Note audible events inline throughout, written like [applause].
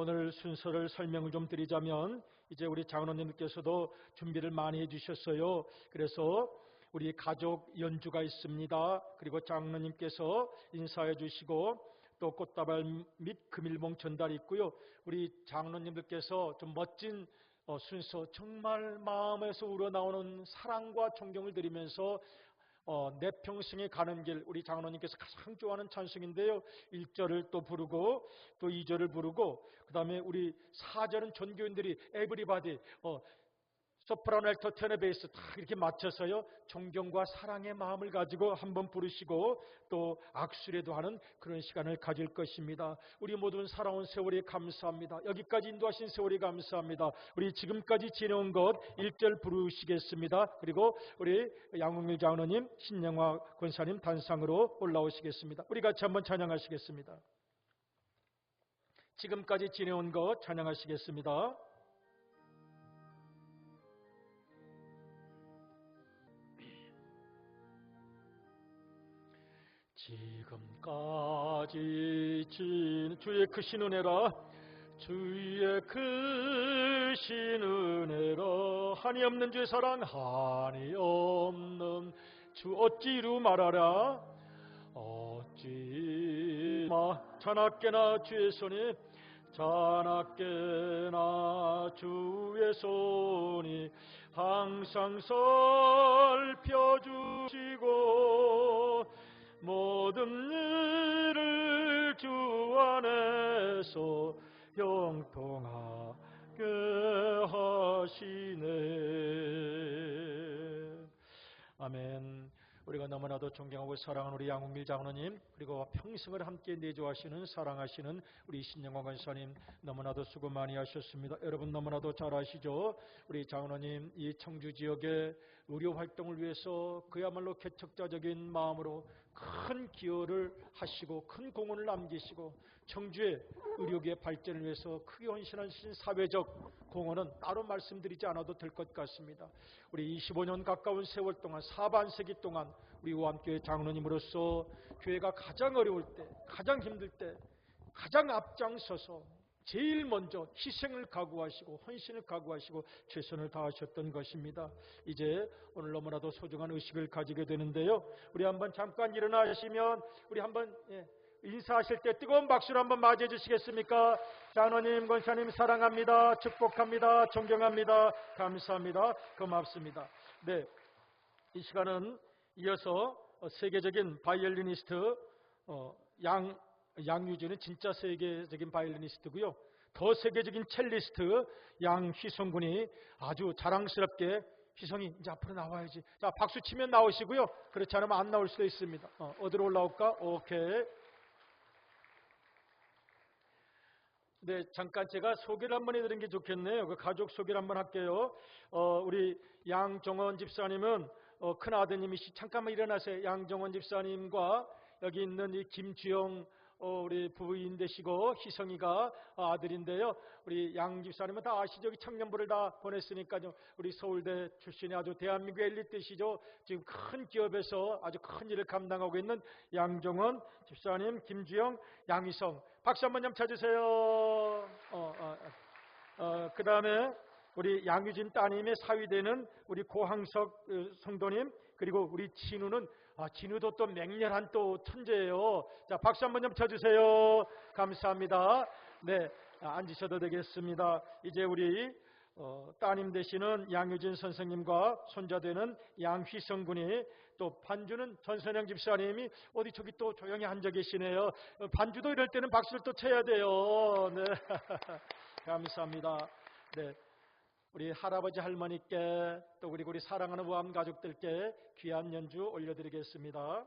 오늘 순서를 설명을 좀 드리자면 이제 우리 장로님께서도 준비를 많이 해주셨어요. 그래서 우리 가족 연주가 있습니다. 그리고 장로님께서 인사해 주시고 또 꽃다발 및 금일봉 전달이 있고요. 우리 장로님들께서 좀 멋진 어, 순서 정말 마음에서 우러나오는 사랑과 존경을 드리면서 어, 내 평생에 가는 길 우리 장로님께서 가장 좋아하는 찬송인데요. 1절을 또 부르고 또 2절을 부르고 그 다음에 우리 4절은 전교인들이 에브리바디 어, 소프라노 알토 테너 베이스 다 이렇게 맞춰서요 존경과 사랑의 마음을 가지고 한번 부르시고 또 악수례도 하는 그런 시간을 가질 것입니다. 우리 모든 살아온 세월이 감사합니다. 여기까지 인도하신 세월이 감사합니다. 우리 지금까지 지내온 것 1절 부르시겠습니다. 그리고 우리 양웅일 장로님, 신영화 권사님 단상으로 올라오시겠습니다. 우리 같이 한번 찬양하시겠습니다. 지금까지 지내온 것 찬양하시겠습니다. 지금까지 진 주의 크신 은혜라 주의 크신 은혜라. 한이 없는 주의 사랑 한이 없는 주 어찌 이루 말하라 어찌 마 자나깨나 주의 손이 자나깨나 주의 손이 항상 살펴주시고 모든 일을 주 안에서 형통하게 하시네. 아멘. 우리가 너무나도 존경하고 사랑하는 우리 양웅길 장로님 그리고 평생을 함께 내조하시는 사랑하시는 우리 신영광 권사님 너무나도 수고 많이 하셨습니다. 여러분 너무나도 잘 아시죠? 우리 장로님 이 청주 지역의 의료 활동을 위해서 그야말로 개척자적인 마음으로 큰 기여를 하시고 큰 공헌을 남기시고 청주의 의료계 발전을 위해서 크게 헌신하신 사회적 공헌은 따로 말씀드리지 않아도 될 것 같습니다. 우리 25년 가까운 세월 동안 사반세기 동안 우리 오한교회 장로님으로서 교회가 가장 어려울 때, 가장 힘들 때, 가장 앞장서서 제일 먼저 희생을 각오하시고 헌신을 각오하시고 최선을 다하셨던 것입니다. 이제 오늘 너무나도 소중한 의식을 가지게 되는데요. 우리 한번 잠깐 일어나시면 우리 한번 예, 인사하실 때 뜨거운 박수로 한번 맞이해 주시겠습니까? 장로님, 권사님 사랑합니다. 축복합니다. 존경합니다. 감사합니다. 고맙습니다. 네, 이 시간은 이어서 세계적인 바이올리니스트 어, 양 양유진은 진짜 세계적인 바이올리니스트고요. 더 세계적인 첼리스트 양휘성 군이 아주 자랑스럽게 휘성이 이제 앞으로 나와야지. 자, 박수 치면 나오시고요. 그렇지 않으면 안 나올 수도 있습니다. 어, 어디로 올라올까? 오케이. 네, 잠깐 제가 소개를 한번 해드리는 게 좋겠네요. 그 가족 소개를 한번 할게요. 어, 우리 양정원 집사님은 어, 큰 아드님이시, 잠깐만 일어나세요. 양정원 집사님과 여기 있는 이 김주영 어, 우리 부인 되시고 희성이가 아들인데요. 우리 양 집사님은 다 아시죠? 청년부를 다 보냈으니까요. 우리 서울대 출신의 아주 대한민국 엘리트시죠. 지금 큰 기업에서 아주 큰 일을 감당하고 있는 양정원 집사님, 김주영, 양희성. 박수 한번 좀 쳐주세요. 어, 어, 어. 어 그 다음에 우리 양유진 따님의 사위되는 우리 고항석 어, 성도님 그리고 우리 진우는 아, 진우도 또 맹렬한 또 천재예요. 자, 박수 한번 좀 쳐주세요. 감사합니다. 네, 아, 앉으셔도 되겠습니다. 이제 우리 어, 따님 되시는 양유진 선생님과 손자 되는 양휘성 군이 또 반주는 전선영 집사님이 어디 저기 또 조용히 앉아 계시네요. 어, 반주도 이럴 때는 박수를 또 쳐야 돼요. 네, [laughs] 감사합니다. 네. 우리 할아버지 할머니께 또 그리고 우리 사랑하는 우암 가족들께 귀한 연주 올려드리겠습니다.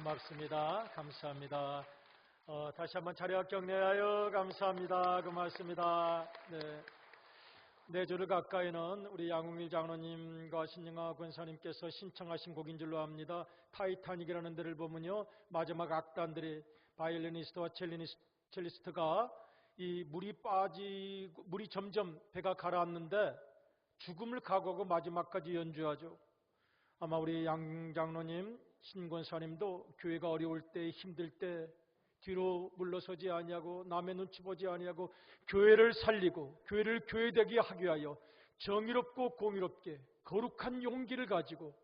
고맙습니다. 감사합니다. 어, 다시 한번 자리와 격려하여 감사합니다. 고맙습니다. 네. 네 주를 가까이는 우리 양웅일 장로님과 신영아 권사님께서 신청하신 곡인 줄로 압니다. 타이타닉이라는 데를 보면요. 마지막 악단들이 바이올리니스트와 첼리니스, 첼리스트가 이 물이 빠지고 물이 점점 배가 가라앉는데 죽음을 각오하고 마지막까지 연주하죠. 아마 우리 양 장로님, 신권사님도 교회가 어려울 때 힘들 때 뒤로 물러서지 아니하고 남의 눈치 보지 아니하고 교회를 살리고 교회를 교회되게 하기 위하여 정의롭고 공의롭게 거룩한 용기를 가지고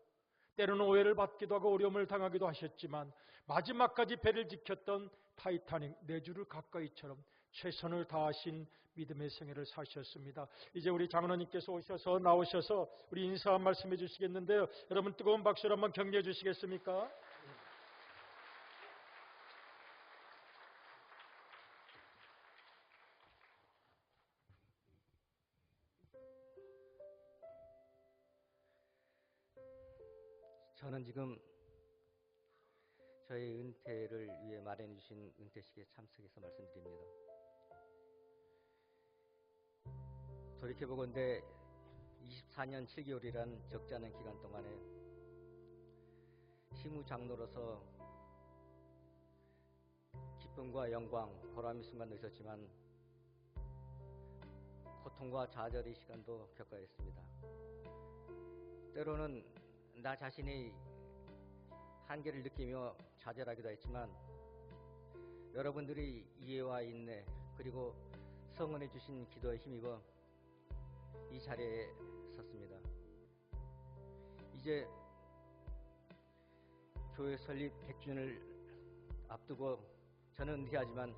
때로는 오해를 받기도 하고 어려움을 당하기도 하셨지만 마지막까지 배를 지켰던 타이타닉 내주를 가까이처럼 최선을 다하신 믿음의 생애를 사셨습니다. 이제 우리 장로님께서 오셔서 나오셔서 우리 인사 한 말씀 해 주시겠는데요. 여러분 뜨거운 박수로 한번 격려해 주시겠습니까? 저는 지금 은퇴를 위해 마련해 주신 은퇴식에 참석해서 말씀드립니다. 돌이켜보건대 24년 7개월이란 적지 않은 기간 동안에 시무 장로로서 기쁨과 영광, 보람의 순간도 있었지만 고통과 좌절의 시간도 겪어야 했습니다. 때로는 나 자신이 한계를 느끼며 좌절하기도 했지만 여러분들이 이해와 인내 그리고 성원해 주신 기도에 힘입어 이 자리에 섰습니다. 이제 교회 설립 100주년을 앞두고 저는 은퇴하지만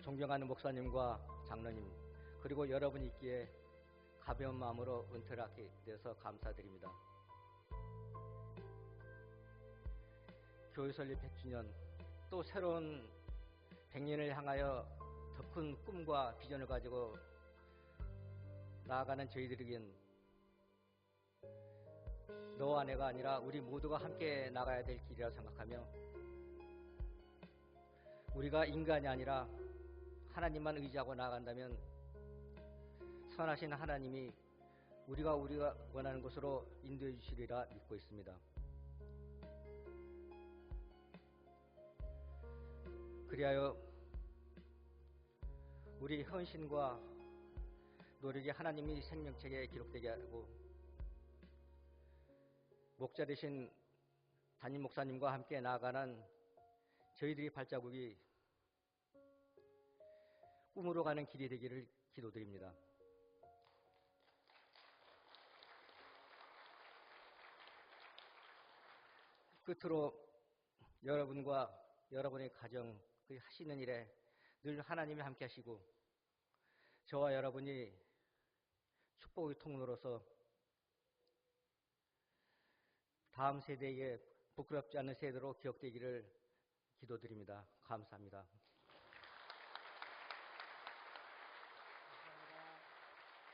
존경하는 목사님과 장로님 그리고 여러분이 있기에 가벼운 마음으로 은퇴를 하게 되어서 감사드립니다. 교회 설립 100주년 또 새로운 100년을 향하여 더 큰 꿈과 비전을 가지고 나아가는 저희들에겐 너와 내가 아니라 우리 모두가 함께 나가야 될 길이라 생각하며 우리가 인간이 아니라 하나님만 의지하고 나아간다면 선하신 하나님이 우리가 우리가 원하는 곳으로 인도해 주시리라 믿고 있습니다. 그리하여 우리 헌신과 노력이 하나님이 생명책에 기록되게 하고 목자 되신 담임 목사님과 함께 나아가는 저희들의 발자국이 꿈으로 가는 길이 되기를 기도드립니다. 끝으로 여러분과 여러분의 가정 그 하시는 일에 늘 하나님이 함께 하시고 저와 여러분이 축복의 통로로서 다음 세대에게 부끄럽지 않은 세대로 기억되기를 기도드립니다. 감사합니다.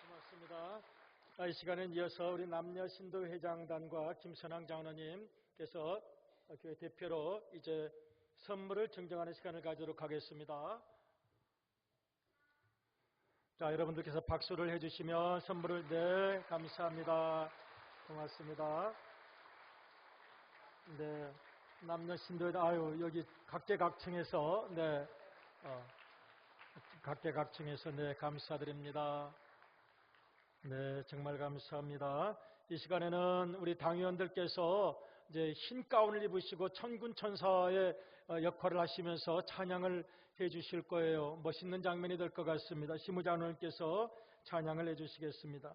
고맙습니다. 아, 이 시간은 이어서 우리 남녀 신도 회장단과 김선왕 장로님 께서 교회 대표로 이제 선물을 증정하는 시간을 가지도록 하겠습니다. 자, 여러분들께서 박수를 해주시면 선물을 네 감사합니다. 고맙습니다. 네, 남녀 신도 아유 여기 각계각층에서 네, 어, 각계각층에서 네 감사드립니다. 네, 정말 감사합니다. 이 시간에는 우리 당위원들께서 이제 흰 가운을 입으시고 천군 천사의 어, 역할을 하시면서 찬양을 해 주실 거예요. 멋있는 장면이 될 것 같습니다. 시무장로님께서 찬양을 해 주시겠습니다.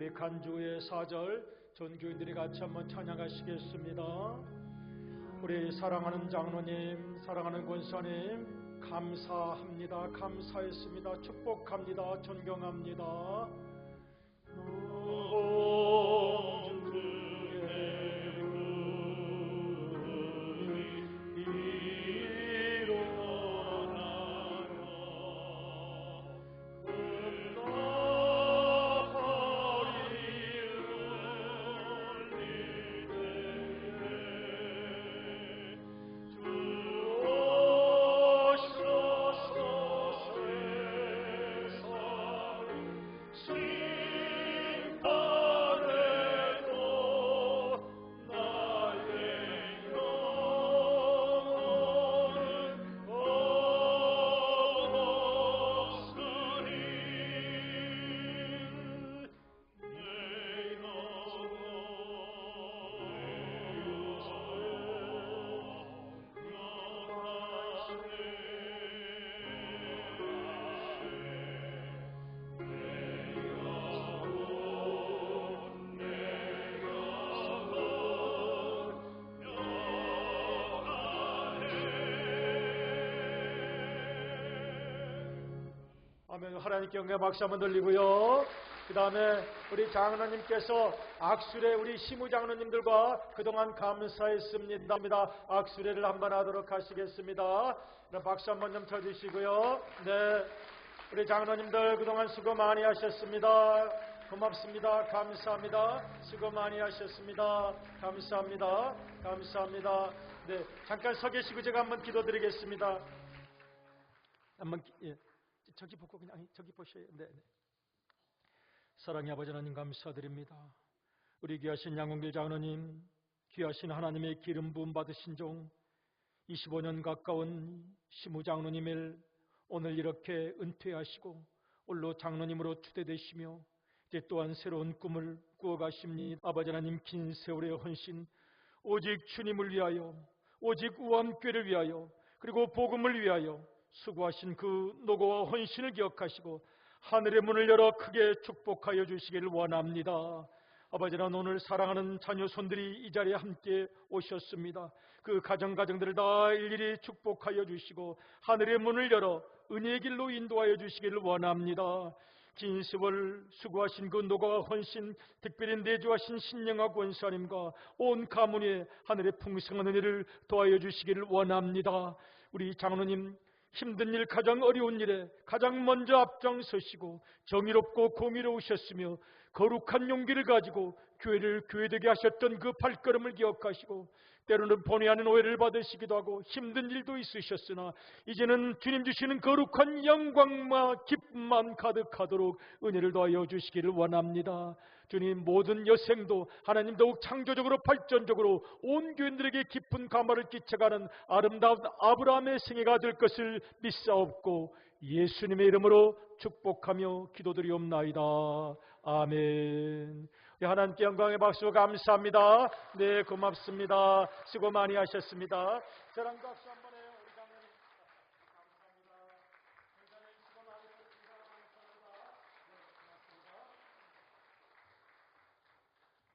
우리 간주의 사절 전교인들이 같이 한번 찬양하시겠습니다. 우리 사랑하는 장로님, 사랑하는 권사님, 감사합니다. 감사했습니다. 축복합니다. 존경합니다. 아멘. 하나님께 영광 박수 한번 돌리고요. 그 다음에 우리 장로님께서 악수례 우리 시무 장로님들과 그동안 감사했습니다. 악수례를 한번 하도록 하시겠습니다. 박수 한번 좀 쳐주시고요. 네. 우리 장로님들 그동안 수고 많이 하셨습니다. 고맙습니다. 감사합니다. 수고 많이 하셨습니다. 감사합니다. 감사합니다. 네. 잠깐 서 계시고 제가 한번 기도드리겠습니다. 한번 기- 예. 저기 보고 그냥 저기 보셔요. 네, 네. 사랑의 아버지 하나님 감사드립니다. 우리 귀하신 양홍길 장로님, 귀하신 하나님의 기름 부음 받으신 종 25년 가까운 시무 장로님을 오늘 이렇게 은퇴하시고 홀로 장로님으로 추대되시며 이제 또한 새로운 꿈을 꾸어가십니다. 아버지 하나님 긴 세월의 헌신 오직 주님을 위하여 오직 우암교를 위하여 그리고 복음을 위하여 수고하신 그 노고와 헌신을 기억하시고 하늘의 문을 열어 크게 축복하여 주시기를 원합니다. 아버지는 오늘 사랑하는 자녀 손들이 이 자리에 함께 오셨습니다. 그 가정 가정들을 다 일일이 축복하여 주시고 하늘의 문을 열어 은혜의 길로 인도하여 주시기를 원합니다. 긴 세월 수고하신 그 노가와 헌신, 특별히 내주하신 신령하 권사님과 온 가문의 하늘의 풍성한 은혜를 도하여 주시기를 원합니다. 우리 장로님 힘든 일, 가장 어려운 일에 가장 먼저 앞장서시고 정의롭고 공의로우셨으며 거룩한 용기를 가지고 교회를 교회되게 하셨던 그 발걸음을 기억하시고 때로는 본의 아닌 오해를 받으시기도 하고 힘든 일도 있으셨으나 이제는 주님 주시는 거룩한 영광과 기쁨만 가득하도록 은혜를 더하여 주시기를 원합니다. 주님 모든 여생도 하나님 더욱 창조적으로 발전적으로 온 교인들에게 깊은 감화를 끼쳐가는 아름다운 아브라함의 생애가 될 것을 믿사옵고 예수님의 이름으로 축복하며 기도드리옵나이다. 아멘. 네, 하나님께 영광의 박수 감사합니다. 네, 고맙습니다. 수고 많이 하셨습니다. 저랑 박수 한번 해요. 우리 장로님. 감사합니다. 네.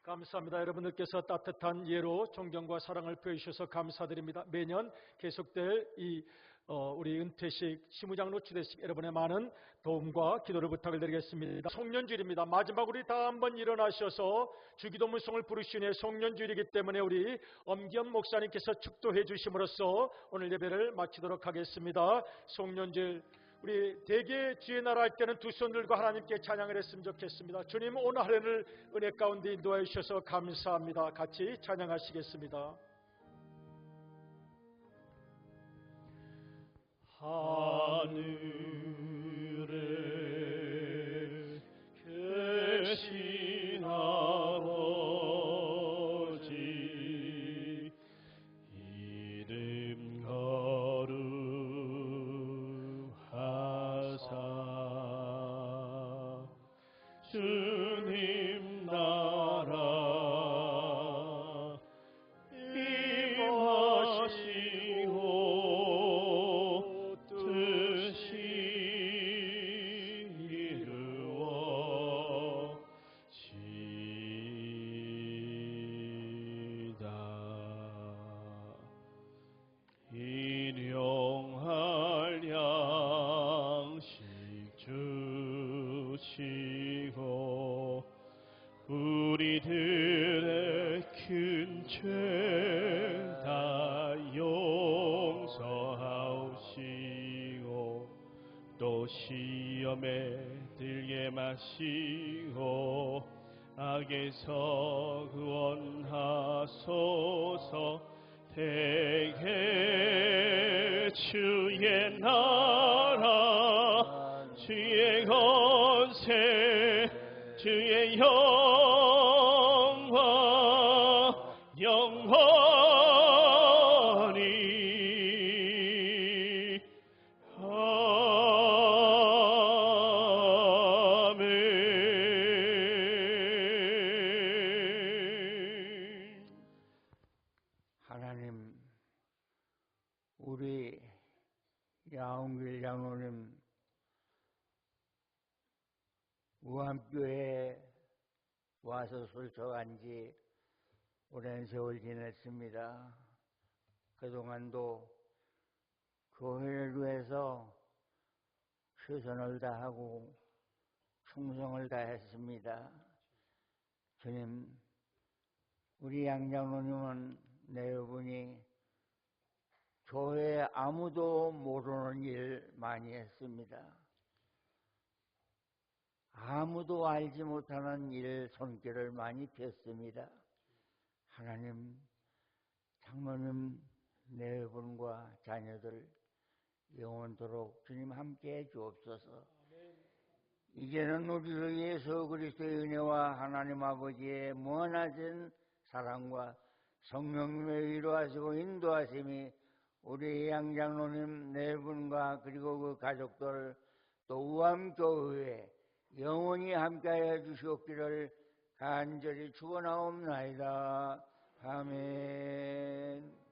감사합니다. 여러분들께서 따뜻한 예로 존경과 사랑을 보여주셔서 감사드립니다. 매년 계속될 이 어, 우리 은퇴식 시무장로 추대식 여러분의 많은 도움과 기도를 부탁을 드리겠습니다. 송년주일입니다. 마지막 우리 다 한번 일어나셔서 주기도문송을 부르시는 송년주일이기 때문에 우리 엄기현 목사님께서 축도해 주심으로써 오늘 예배를 마치도록 하겠습니다. 송년주일 우리 대개 주의 나라 할 때는 두 손 들고 하나님께 찬양을 했으면 좋겠습니다. 주님 오늘 하루를 은혜 가운데 인도해 주셔서 감사합니다. 같이 찬양하시겠습니다. 하 마시고 악에서 구원하소서. 대개 주의 나라 주의 권세 주의 영 술쳐간 지 오랜 세월 지냈습니다. 그동안도 교회를 위해서 최선을 다하고 충성을 다했습니다. 주님, 우리 양장로님은 내분이 교회에 아무도 모르는 일 많이 했습니다. 아무도 알지 못하는 일 손길을 많이 폈습니다. 하나님, 장로님 네 분과 자녀들 영원토록 주님 함께 해 주옵소서. 이제는 우리 예수 그리스도의 은혜와 하나님 아버지의 무한하신 사랑과 성령님의 위로하시고 인도하심이 우리 양장로님 네 분과 그리고 그 가족들 또 우암교회에 영원히 함께하여 주시옵기를 간절히 축원하옵나이다. 아멘.